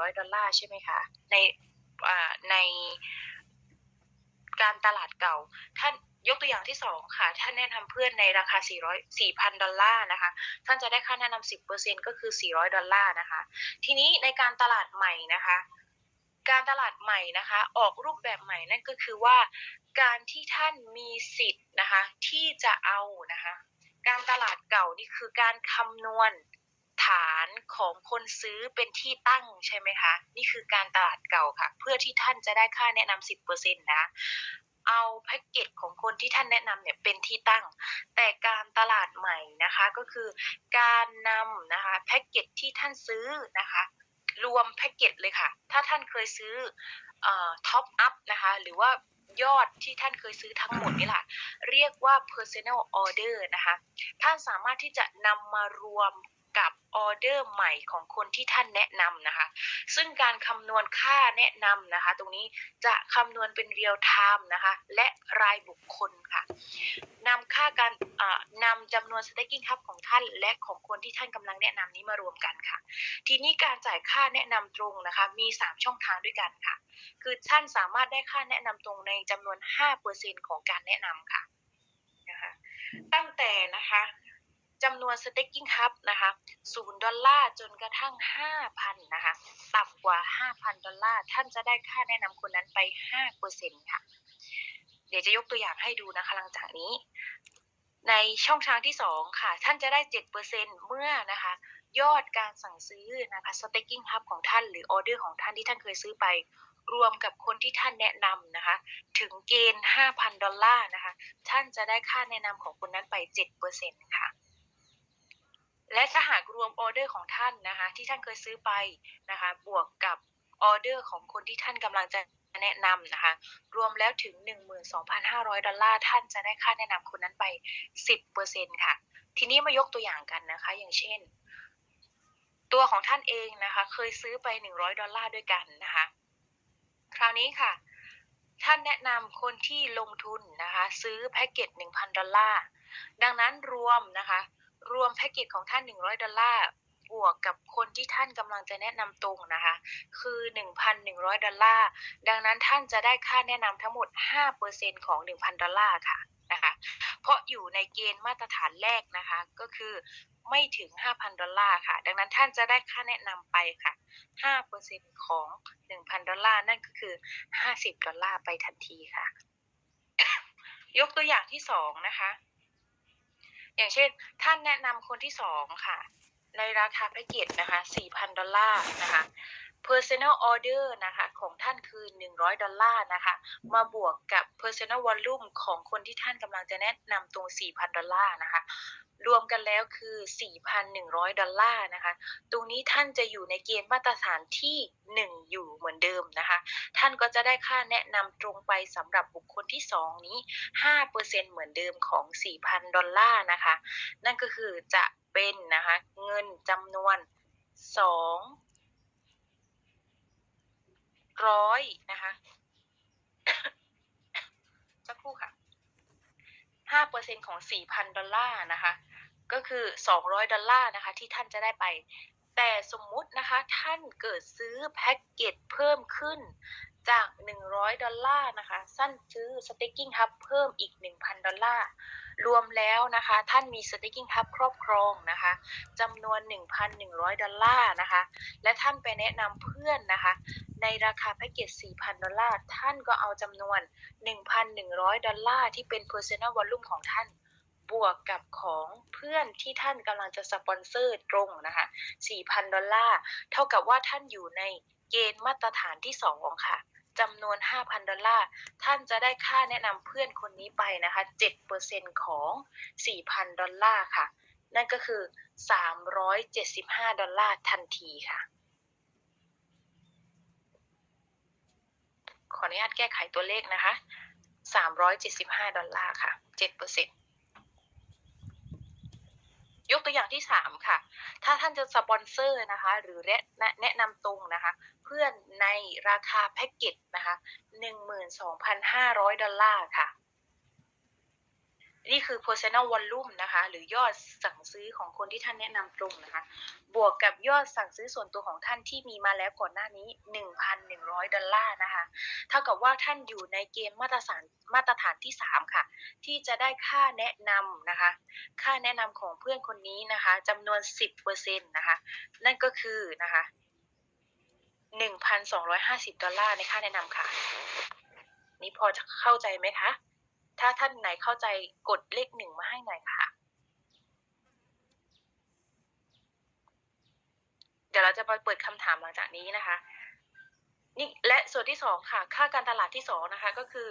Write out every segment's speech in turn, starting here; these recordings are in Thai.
100ดอลลาร์ใช่ไหมคะ ในในการตลาดเก่า ท่านยกตัวอย่างที่สองค่ะ ท่านแนะนำเพื่อนในราคา 400 4,000 ดอลลาร์นะคะ ท่านจะได้ค่าแนะนำ10%ก็คือ 400 ดอลลาร์นะคะ ทีนี้ในการตลาดใหม่นะคะ การตลาดใหม่นะคะ ออกรูปแบบใหม่นั่นก็คือว่า การที่ท่านมีสิทธิ์นะคะ ที่จะเอานะคะ การตลาดเก่านี่คือการคำนวณ ฐานของคนซื้อเป็นที่ตั้งใช่ไหมคะ นี่คือการตลาดเก่าค่ะ เพื่อที่ท่านจะได้ค่าแนะนำ10%นะ เอาแพ็กเกจของคนที่ท่านแนะนำเนี่ยเป็นที่ตั้ง แต่การตลาดใหม่นะคะก็คือการนำนะคะแพ็กเกจที่ท่านซื้อนะคะ รวมแพ็กเกจเลยค่ะ ถ้าท่านเคยซื้อท็อปอัพนะคะหรือว่ายอดที่ท่านเคยซื้อทั้งหมดนี่แหละเรียกว่า personal order นะคะ ท่านสามารถที่จะนำมารวม กับออเดอร์ใหม่ของคนที่ท่านแนะนำนะคะ ซึ่งการคำนวณค่าแนะนำนะคะ ตรงนี้จะคำนวณเป็นเรียลไทม์นะคะ และรายบุคคลค่ะนำค่าการนำจำนวน staking hub ของท่าน และของคนที่ท่านกำลังแนะนำนี้มารวมกันค่ะ ทีนี้การจ่ายค่าแนะนำตรงนะคะ มี 3 ช่องทางด้วยกันค่ะ คือท่านสามารถได้ค่าแนะนำตรงในจำนวน 5%ของการแนะนำค่ะนะคะตั้งแต่นะคะ จำนวน staking hub นะคะ0ดอลลาร์จนกระทั่ง 5,000นะคะต่ำกว่า 5,000 ดอลลาร์ ท่านจะได้ค่าแนะนำคนนั้นไป 5%ค่ะ เดี๋ยวจะยกตัวอย่างให้ดูนะคะหลังจากนี้ ในช่องทางที่ 2 ค่ะ ท่านจะได้ 7%เมื่อนะคะยอดการสั่งซื้อนะคะ staking hub ของท่านหรือออเดอร์ของท่านที่ท่านเคยซื้อไป รวมกับคนที่ท่านแนะนำนะคะ ถึงเกณฑ์ 5,000 ดอลลาร์นะคะ ท่านจะได้ค่าแนะนำของคนนั้นไป 7%ค่ะ และถ้าหากรวมออเดอร์ของท่านนะคะ ที่ท่านเคยซื้อไปนะคะ บวกกับออเดอร์ของคนที่ท่านกำลังจะแนะนำนะคะ รวมแล้วถึง 12,500 ดอลลาร์ ท่านจะได้ค่าแนะนำคนนั้นไป 10%ค่ะ ทีนี้มายกตัวอย่างกันนะคะ อย่างเช่น ตัวของท่านเองนะคะ เคยซื้อไป 100 ดอลลาร์ด้วยกันนะคะ คราวนี้ค่ะ ท่านแนะนำคนที่ลงทุนนะคะ ซื้อแพ็กเกจ 1,000 ดอลลาร์ ดังนั้นรวมนะคะ รวมแพ็กเกจของท่าน 100 ดอลลาร์บวกกับคนที่ท่านกำลังจะแนะนำตรงนะคะ คือ 1,100 ดอลลาร์ ดังนั้นท่านจะได้ค่าแนะนำทั้งหมด 5%ของ 1,000 ดอลลาร์ค่ะนะคะ เพราะอยู่ในเกณฑ์มาตรฐานแรกนะคะ ก็คือไม่ถึง 5,000 ดอลลาร์ค่ะ ดังนั้นท่านจะได้ค่าแนะนำไปค่ะ 5%ของ 1,000 ดอลลาร์ นั่นก็คือ 50 ดอลลาร์ไปทันทีค่ะ ยกตัวอย่างที่ 2 นะคะ อย่างเช่น ท่านแนะนำคนที่สองค่ะ ในราคาแพ็กเกจนะคะ 4,000 ดอลลาร์นะคะ personal order นะคะของท่านคือ 100 ดอลลาร์นะคะ มาบวกกับ personal volume ของคนที่ท่านกำลังจะแนะนำตรง 4,000 ดอลลาร์นะคะ รวมกันแล้วคือ 4,100 ดอลลาร์นะคะ ตรงนี้ท่านจะอยู่ในเกณฑ์มาตรฐานที่ 1 อยู่เหมือนเดิมนะคะ ท่านก็จะได้ค่าแนะนำตรงไปสำหรับบุคคลที่ 2 นี้ 5%เหมือนเดิมของ 4,000 ดอลลาร์นะคะ นั่นก็คือจะเป็นนะคะเงินจำนวน 2 ร้อยนะคะสักครู่ค่ะ5%ของ 4,000 ดอลลาร์นะคะ ก็คือ 200 ดอลลาร์นะคะที่ท่านจะได้ไป แต่สมมุตินะคะท่านเกิดซื้อแพ็กเกจเพิ่มขึ้นจาก 100 ดอลลาร์นะคะสั้นซื้อ staking hub เพิ่มอีก 1,000 ดอลลาร์ รวมแล้วนะคะ ท่านมี staking hub ครอบครองนะคะจำนวน 1,100 ดอลลาร์นะคะ และท่านไปแนะนำเพื่อนนะคะ ในราคาแพ็กเกจ 4,000 ดอลลาร์ ท่านก็เอาจำนวน 1,100 ดอลลาร์ที่เป็น personal volume ของท่าน บวกกับของเพื่อนที่ท่านกำลังจะสปอนเซอร์ตรงนะคะ4,000 ดอลลาร์ เท่ากับว่าท่านอยู่ในเกณฑ์มาตรฐานที่ 2 ค่ะจำนวน 5,000 ดอลลาร์ ท่านจะได้ค่าแนะนำเพื่อนคนนี้ไปนะคะ 7%ของ 4,000 ดอลลาร์ค่ะ นั่นก็คือ 375 ดอลลาร์ทันทีค่ะ ขออนุญาตแก้ไขตัวเลขนะคะ 375 ดอลลาร์ค่ะ 7% ยกตัวอย่างที่สามค่ะ ถ้าท่านจะสปอนเซอร์นะคะ หรือแนะนำตรงนะคะ เพื่อนในราคาแพ็กเกจนะคะ 12,500 ดอลลาร์ค่ะ นี่คือ personal volume นะคะ หรือยอดสั่งซื้อของคนที่ท่านแนะนำตรงนะคะ บวกกับยอดสั่งซื้อส่วนตัวของท่านที่มีมาแล้วก่อนหน้านี้ 1,100 ดอลลาร์นะคะ เท่ากับว่าท่านอยู่ในเกณฑ์มาตรฐานมาตรฐานที่ 3 ค่ะ ที่จะได้ค่าแนะนำนะคะ ค่าแนะนำของเพื่อนคนนี้นะคะจำนวน 10%นะคะ นั่นก็คือนะคะ 1,250 ดอลลาร์ในค่าแนะนำค่ะ นี่พอจะเข้าใจไหมคะ ถ้าท่านไหนเข้าใจกดเลขหนึ่งมาให้หน่อยค่ะ เดี๋ยวเราจะไปเปิดคำถามหลังจากนี้นะคะนี่และส่วนที่สองค่ะ ค่าการตลาดที่สองนะคะก็คือ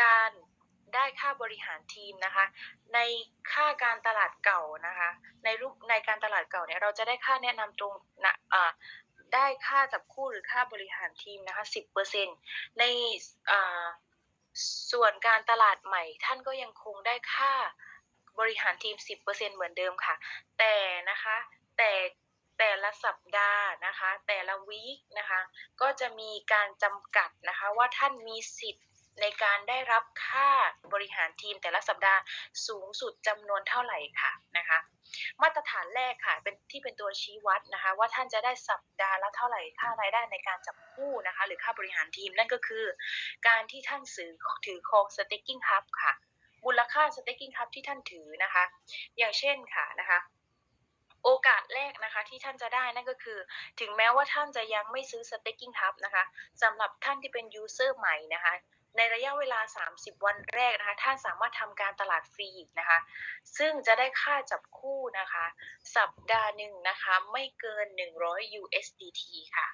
การได้ค่าบริหารทีมนะคะ ในค่าการตลาดเก่านะคะ ในรูปในการตลาดเก่าเนี่ยเราจะได้ค่าแนะนำตรงนะอ่าได้ค่าจับคู่หรือค่าบริหารทีมนะคะ10%ในอ่า ส่วนการตลาดใหม่ท่านก็ยังคงได้ค่าบริหารทีม 10%เหมือนเดิมค่ะ แต่นะคะแต่แต่ละสัปดาห์นะคะ แต่ละวีคนะคะ ก็จะมีการจำกัดนะคะว่าท่านมีสิทธิ์ในการได้รับค่าบริหารทีมแต่ละสัปดาห์สูงสุดจำนวนเท่าไหร่ค่ะนะคะ มาตรฐานแรกค่ะเป็นที่เป็นตัวชี้วัดนะคะ ว่าท่านจะได้สัปดาห์ละเท่าไหร่ค่ารายได้ในการจับคู่นะคะ หรือค่าบริหารทีมนั่นก็คือ การที่ท่านซื้อถือครอง staking hub ค่ะ มูลค่า staking hub ที่ท่านถือนะคะ อย่างเช่นค่ะนะคะโอกาสแรกนะคะที่ท่านจะได้นั่นก็คือ ถึงแม้ว่าท่านจะยังไม่ซื้อ staking hub นะคะสำหรับท่านที่เป็น user ใหม่นะคะ ในระยะเวลา 30 วันแรกนะคะ ท่านสามารถทำการตลาดฟรีนะคะ ซึ่งจะได้ค่าจับคู่นะคะ สัปดาห์หนึ่งนะคะ ไม่เกิน 100 USDT ค่ะ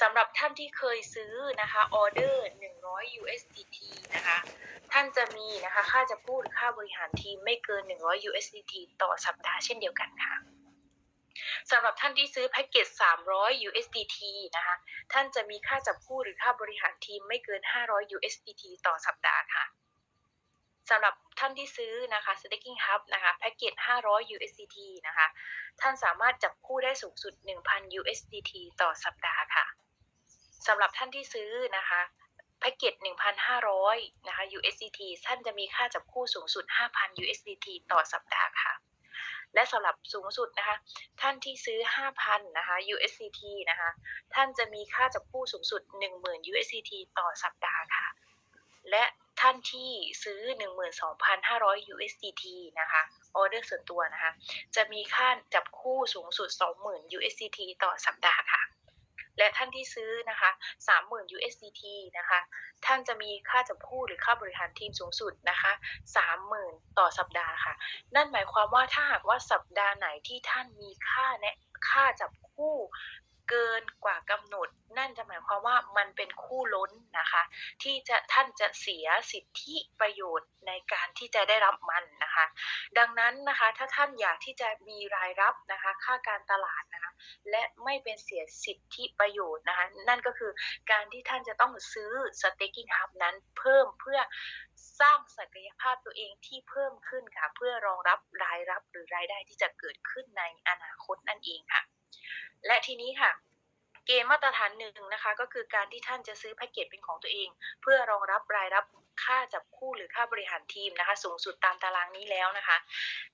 สำหรับท่านที่เคยซื้อนะคะออเดอร์ 100 USDT นะคะ ท่านจะมีนะคะค่าจะพูดค่าบริหารทีมไม่เกิน 100 USDT ต่อสัปดาห์เช่นเดียวกันค่ะสำหรับท่านที่ซื้อแพ็กเกจ 300 USDT นะคะ ท่านจะมีค่าจับคู่หรือค่าบริหารทีมไม่เกิน 500 USDT ต่อสัปดาห์ค่ะสำหรับท่านที่ซื้อนะคะ staking hub นะคะแพ็กเกจ 500 USDT นะคะ ท่านสามารถจับคู่ได้สูงสุด 1,000 USDT ต่อสัปดาห์ค่ะสำหรับท่านที่ซื้อนะคะแพ็กเกจ 1,500 นะคะ USDT ท่านจะมีค่าจับคู่สูงสุด 5,000 USDT ต่อสัปดาห์ค่ะ และสำหรับสูงสุดนะคะ ท่านที่ซื้อ 5,000 นะคะ USDT นะคะ ท่านจะมีค่าจับคู่สูงสุด 10,000 USDT ต่อสัปดาห์ค่ะ และท่านที่ซื้อ 12,500 USDT นะคะออเดอร์ส่วนตัวนะคะ จะมีค่าจับคู่สูงสุด 20,000 USDT ต่อสัปดาห์ค่ะ และท่านที่ซื้อนะคะ30,000 USDT นะคะ ท่านจะมีค่าจับคู่หรือค่าบริหารทีมสูงสุดนะคะ30,000 ต่อสัปดาห์ค่ะ นั่นหมายความว่าถ้าหากว่าสัปดาห์ไหนที่ท่านมีค่าแนะค่าจับคู่เกินกว่ากำหนด นั่นจะหมายความว่ามันเป็นคู่ล้นนะคะ ที่จะท่านจะเสียสิทธิประโยชน์ในการที่จะได้รับมันนะคะ ดังนั้นนะคะถ้าท่านอยากที่จะมีรายรับนะคะ ค่าการตลาด และไม่เป็นเสียสิทธิประโยชน์นะคะนั่นก็คือการที่ท่านจะต้องซื้อสเต็กกิ้งฮับนั้นเพิ่มเพื่อสร้างศักยภาพตัวเองที่เพิ่มขึ้นค่ะเพื่อรองรับรายรับหรือรายได้ที่จะเกิดขึ้นในอนาคตนั่นเองค่ะ และทีนี้ค่ะ เกณฑ์มาตรฐานหนึ่งนะคะ ก็คือการที่ท่านจะซื้อแพ็กเกจเป็นของตัวเอง เพื่อรองรับรายรับค่าจับคู่หรือค่าบริหารทีมนะคะ สูงสุดตามตารางนี้แล้วนะคะ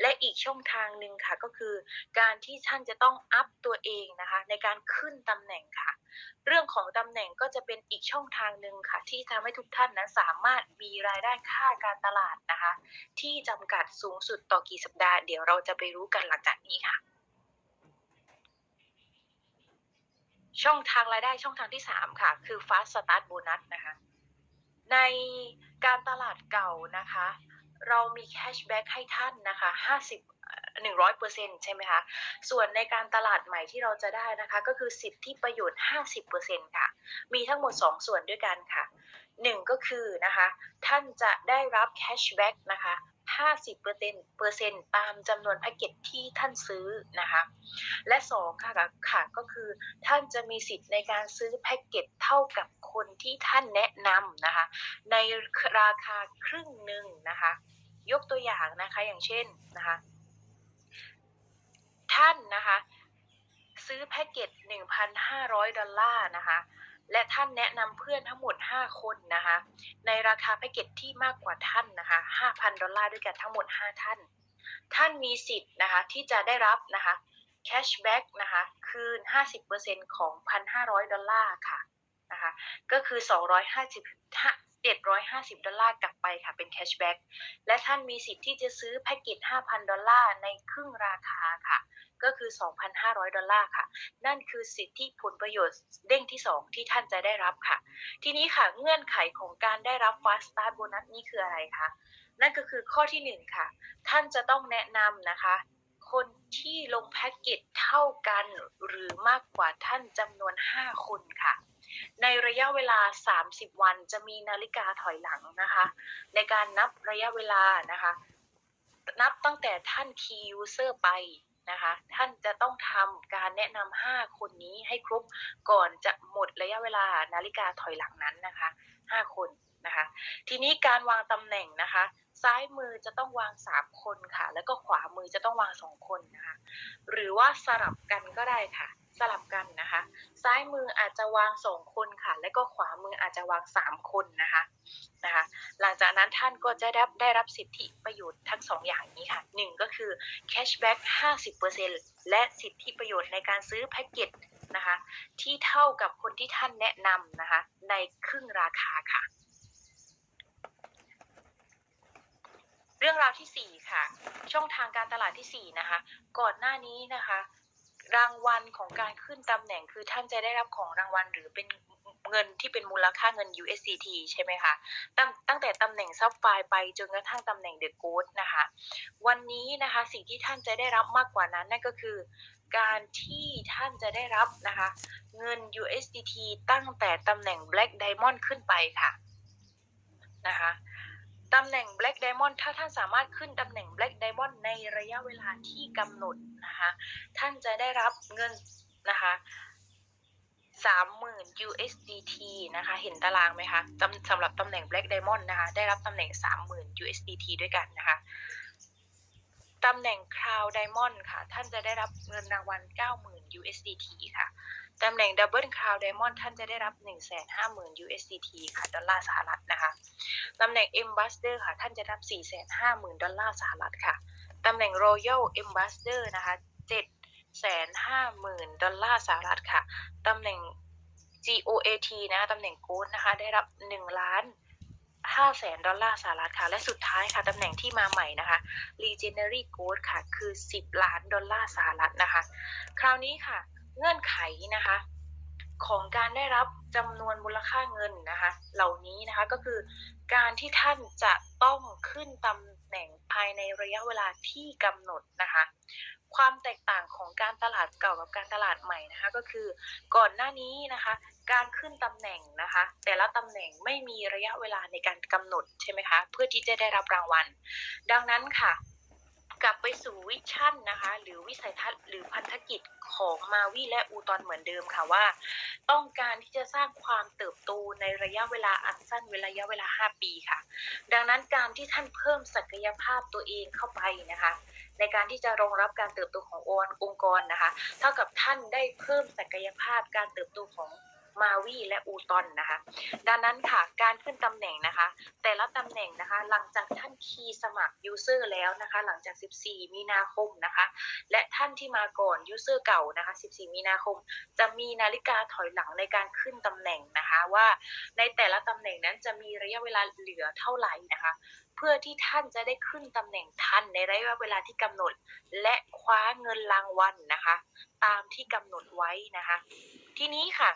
และอีกช่องทางหนึ่งค่ะก็คือ การที่ท่านจะต้องอัพตัวเองนะคะ ในการขึ้นตำแหน่งค่ะ เรื่องของตำแหน่งก็จะเป็นอีกช่องทางหนึ่งค่ะ ที่ทำให้ทุกท่านนั้นสามารถมีรายได้ค่าการตลาดนะคะ ที่จำกัดสูงสุดต่อกี่สัปดาห์เดี๋ยวเราจะไปรู้กันหลังจากนี้ค่ะ ช่องทางรายได้ช่องทางที่ 3 ค่ะ คือ Fast Start Bonus นะคะ ในการตลาดเก่านะคะ เรามีแคชแบ็กให้ท่านนะคะ50 100%ใช่ไหมคะ ส่วนในการตลาดใหม่ที่เราจะได้นะคะ ก็คือสิทธิประโยชน์ 50%ค่ะ มีทั้งหมด 2 ส่วนด้วยกันค่ะ 1 ก็คือนะคะ ท่านจะได้รับแคชแบ็กนะคะ 50%เปอร์เซ็นต์ตามจำนวนแพ็กเกจที่ท่านซื้อนะคะ และ2ค่ะค่ะก็คือท่านจะมีสิทธิ์ในการซื้อแพ็กเกจเท่ากับคนที่ท่านแนะนำนะคะ ในราคาครึ่งหนึ่งนะคะ ยกตัวอย่างนะคะอย่างเช่นนะคะ ท่านนะคะ ซื้อแพ็กเกจ1,500 ดอลลาร์นะคะ และท่านแนะนำเพื่อนทั้งหมด 5 คนนะคะ ในราคาแพ็กเกจที่มากกว่าท่านนะคะ 5,000 ดอลลาร์ด้วยกันทั้งหมด 5 ท่าน ท่านมีสิทธิ์นะคะที่จะได้รับนะคะแคชแบ็กนะคะคืน 50%ของ 1,500 ดอลลาร์ค่ะนะคะก็คือ 250 750 ดอลลาร์กลับไปค่ะเป็นแคชแบ็กและท่านมีสิทธิ์ที่จะซื้อแพ็กเกจ 5,000 ดอลลาร์ในครึ่งราคาค่ะ ก็คือ 2,500 ดอลลาร์ค่ะ นั่นคือสิทธิผลประโยชน์เด้งที่ 2 ที่ท่านจะได้รับค่ะ ทีนี้ค่ะเงื่อนไขของการได้รับ Fast Start Bonus นี่คืออะไรคะ นั่นก็คือข้อที่ 1 ค่ะ ท่านจะต้องแนะนำนะคะ คนที่ลงแพ็กเกจเท่ากันหรือมากกว่าท่านจำนวน 5 คนค่ะในระยะเวลา 30 วันจะมีนาฬิกาถอยหลังนะคะ ในการนับระยะเวลานะคะ นับตั้งแต่ท่าน Key User ไป นะคะ ท่านจะต้องทำการแนะนำ5คนนี้ให้ครบก่อนจะหมดระยะเวลานาฬิกาถอยหลังนั้นนะคะ5คนนะคะ ทีนี้การวางตำแหน่งนะคะ ซ้ายมือจะต้องวาง3คนค่ะ แล้วก็ขวามือจะต้องวาง2คนนะคะ หรือว่าสลับกันก็ได้ค่ะ สลับกันนะคะ ซ้ายมืออาจจะวาง2คนค่ะ แล้วก็ขวามืออาจจะวาง3คนนะคะนะคะ หลังจากนั้นท่านก็จะได้ได้รับสิทธิประโยชน์ทั้ง2องอย่างนี้ค่ะ1ก็คือแคชแบ็ก50%และสิทธิประโยชน์ในการซื้อแพ็กเกจนะคะที่เท่ากับคนที่ท่านแนะนำนะคะในครึ่งราคาค่ะ เรื่องราวที่ 4 ค่ะ ช่องทางการตลาดที่ 4 นะคะ ก่อนหน้านี้นะคะ รางวัลของการขึ้นตำแหน่งคือท่านจะได้รับของรางวัลหรือเป็นเงินที่เป็นมูลค่าเงิน USDT ใช่ไหมคะ ตั้งตั้งแต่ตำแหน่งซับไฟล์ไปจนกระทั่งตำแหน่ง The Ghost นะคะ วันนี้นะคะสิ่งที่ท่านจะได้รับมากกว่านั้นนั่นก็คือ การที่ท่านจะได้รับนะคะเงิน USDT ตั้งแต่ตำแหน่ง Black Diamond ขึ้นไปค่ะนะคะ ตำแหน่ง Black Diamond ถ้าท่านสามารถขึ้นตำแหน่ง Black Diamond ในระยะเวลาที่กำหนดนะคะ ท่านจะได้รับเงินนะคะ30,000 USDT นะคะ เห็นตารางไหมคะสำหรับตำแหน่ง Black Diamond นะคะ ได้รับตำแหน่ง 30,000 USDT ด้วยกันนะคะ ตำแหน่ง Crown Diamond ค่ะ ท่านจะได้รับเงินรางวัล90,000 USDT ค่ะตำแหน่ง Double Crown Diamond ท่านจะได้รับ 150,000 USDT ค่ะ ดอลลาร์สหรัฐนะคะ ตำแหน่ง Ambassador ค่ะ ท่านจะรับ 450,000 ดอลลาร์สหรัฐค่ะ ตำแหน่ง Royal Ambassador นะคะ7แสนห้าหมื่นดอลลาร์สหรัฐค่ะ ตำแหน่ง GOAT นะ ตำแหน่งโค้ดนะคะ ได้รับ 1 ล้าน5แสนดอลลาร์สหรัฐค่ะ และสุดท้ายค่ะ ตำแหน่งที่มาใหม่นะคะ Legendary Gold ค่ะ คือ 10 ล้านดอลลาร์สหรัฐนะคะาวนี้ค่ะ เงื่อนไขนะคะ ของการได้รับจำนวนมูลค่าเงินนะคะ เหล่านี้นะคะก็คือการที่ท่านจะต้องขึ้นตำแหน่งภายในระยะเวลาที่กำหนดนะคะความแตกต่างของการตลาดเก่ากับการตลาดใหม่นะคะ ก็คือก่อนหน้านี้นะคะ การขึ้นตำแหน่งนะคะ แต่ละตำแหน่งไม่มีระยะเวลาในการกำหนดใช่ไหมคะ เพื่อที่จะได้รับรางวัล ดังนั้นค่ะ กลับไปสู่วิชั่นนะคะ หรือวิสัยทัศน์หรือพันธกิจของมาวีและอูตอนเหมือนเดิมค่ะว่า ต้องการที่จะสร้างความเติบโตในระยะเวลาอันสั้นเวลาระยะเวลา 5 ปีค่ะ ดังนั้นการที่ท่านเพิ่มศักยภาพตัวเองเข้าไปนะคะ ในการที่จะรองรับการเติบโตขององค์กรนะคะ เท่ากับท่านได้เพิ่มศักยภาพการเติบโตของ มาวีและอูตอนนะคะ ดังนั้นค่ะการขึ้นตำแหน่งนะคะ แต่ละตำแหน่งนะคะ หลังจากท่านคีย์สมัครยูเซอร์แล้วนะคะ หลังจาก 14 มีนาคมนะคะ และท่านที่มาก่อนยูเซอร์เก่านะคะ 14 มีนาคม จะมีนาฬิกาถอยหลังในการขึ้นตำแหน่งนะคะว่าในแต่ละตำแหน่งนั้นจะมีระยะเวลาเหลือเท่าไหร่นะคะเพื่อที่ท่านจะได้ขึ้นตำแหน่งทันในระยะเวลาที่กำหนด และคว้าเงินรางวัลนะคะ ตามที่กำหนดไว้นะคะ ทีนี้ค่ะ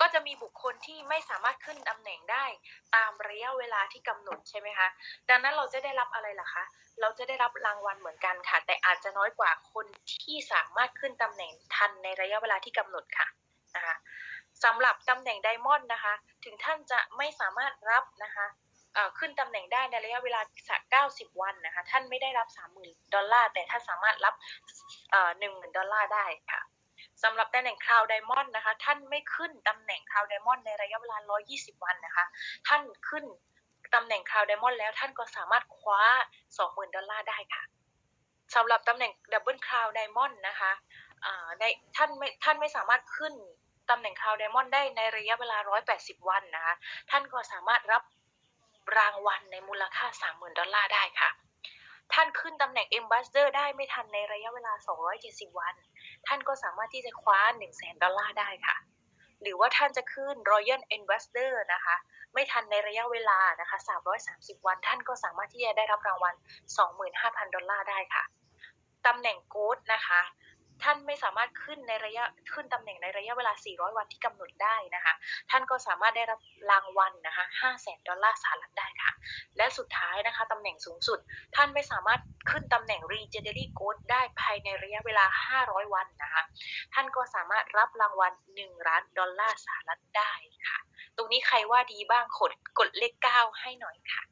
ก็จะมีบุคคลที่ไม่สามารถขึ้นตำแหน่งได้ตามระยะเวลาที่กำหนดใช่ไหมคะดังนั้นเราจะได้รับอะไรล่ะคะเราจะได้รับรางวัลเหมือนกันค่ะ แต่อาจจะน้อยกว่าคนที่สามารถขึ้นตำแหน่งทันในระยะเวลาที่กำหนดค่ะนะคะสำหรับตำแหน่งไดมอนด์นะคะ ถึงท่านจะไม่สามารถรับนะคะขึ้นตำแหน่งได้ในระยะเวลา 90 วันนะคะ ท่านไม่ได้รับ 30,000 ดอลลาร์ แต่ท่านสามารถรับหนึ่งหมื่นดอลลาร์ได้ค่ะ สำหรับตำแหน่งคราวไดมอนด์นะคะ ท่านไม่ขึ้นตำแหน่งคราวไดมอนด์ในระยะเวลา 120 วันนะคะ ท่านขึ้นตำแหน่งคราวไดมอนด์แล้วท่านก็สามารถคว้า 20,000 ดอลลาร์ได้ค่ะสำหรับตำแหน่งดับเบิลคราวไดมอนด์นะคะในท่านไม่ท่านไม่สามารถขึ้นตำแหน่งคาวไดมอนด์ได้ในระยะเวลา 180 วันนะคะ ท่านก็สามารถรับรางวัลในมูลค่า 30,000 ดอลลาร์ได้ค่ะ ท่านขึ้นตำแหน่ง Ambassador ได้ไม่ทันในระยะเวลา 270 วัน ท่านก็สามารถที่จะคว้า 100,000ดอลลาร์ได้ค่ะ หรือว่าท่านจะขึ้น Royal Investor นะคะ ไม่ทันในระยะเวลานะคะ 330 วันท่านก็สามารถที่จะได้รับรางวัล 25,000 ดอลลาร์ได้ค่ะตำแหน่งกู๊ดนะคะ ท่านไม่สามารถขึ้นในระยะขึ้นตำแหน่งในระยะเวลา 400 วันที่กำหนดได้นะคะ ท่านก็สามารถได้รับรางวัลนะคะ500,000ดอลลาร์สหรัฐได้ค่ะ และสุดท้ายนะคะตำแหน่งสูงสุด ท่านไม่สามารถขึ้นตำแหน่ง Legendary Code ได้ภายในระยะเวลา 500 วันนะคะ ท่านก็สามารถรับรางวัล 1 ล้านดอลลาร์สหรัฐได้ค่ะ ตรงนี้ใครว่าดีบ้างกดกดเลข 9 ให้หน่อยค่ะ